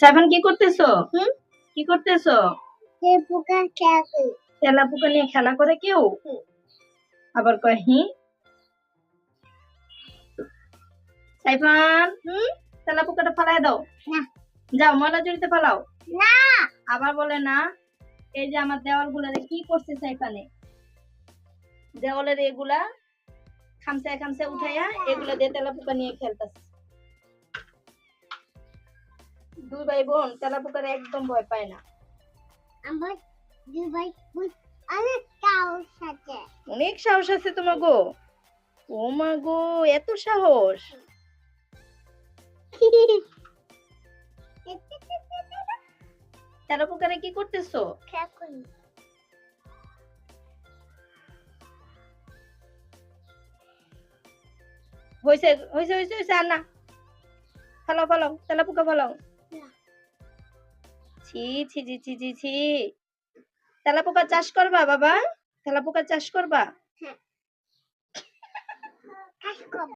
সাইফান কি করতেছো? কি করতেছো? তেলা পোকা নিয়ে খেলা করে কেউ? আবার কয় হি? সাইফান তেলা পোকাটা ফালাই দাও। যাও ময়লা জড়িতে ফালাও। না। আবার বলে না এই যে আমার দেওয়াল গুলারে কি করছে সাইফানে দেওয়ালের এগুলা খামসায় খামসায় উঠাইয়া এগুলা দিয়ে তেলা পোকা নিয়ে খেলতেছে। দুই ভাই বোন তেলা পোকারে একদম ভয় পায় না। আমার দুই ভাই বোন অনেক সাহস আছে। অনেক সাহস আছে তোমার গো ও মা গো এত সাহস। তেলা পোকারে কি করতেছো? হয়েছে হয়েছে হয়েছে হয়েছে আর না ফালাও ফালাও তেলা পোকা ফালাও। ছি ছি ছি ছি ছি ছি। তেলাপোকা চাষ করবা বাবা? তেলাপোকা চাষ করবা? কর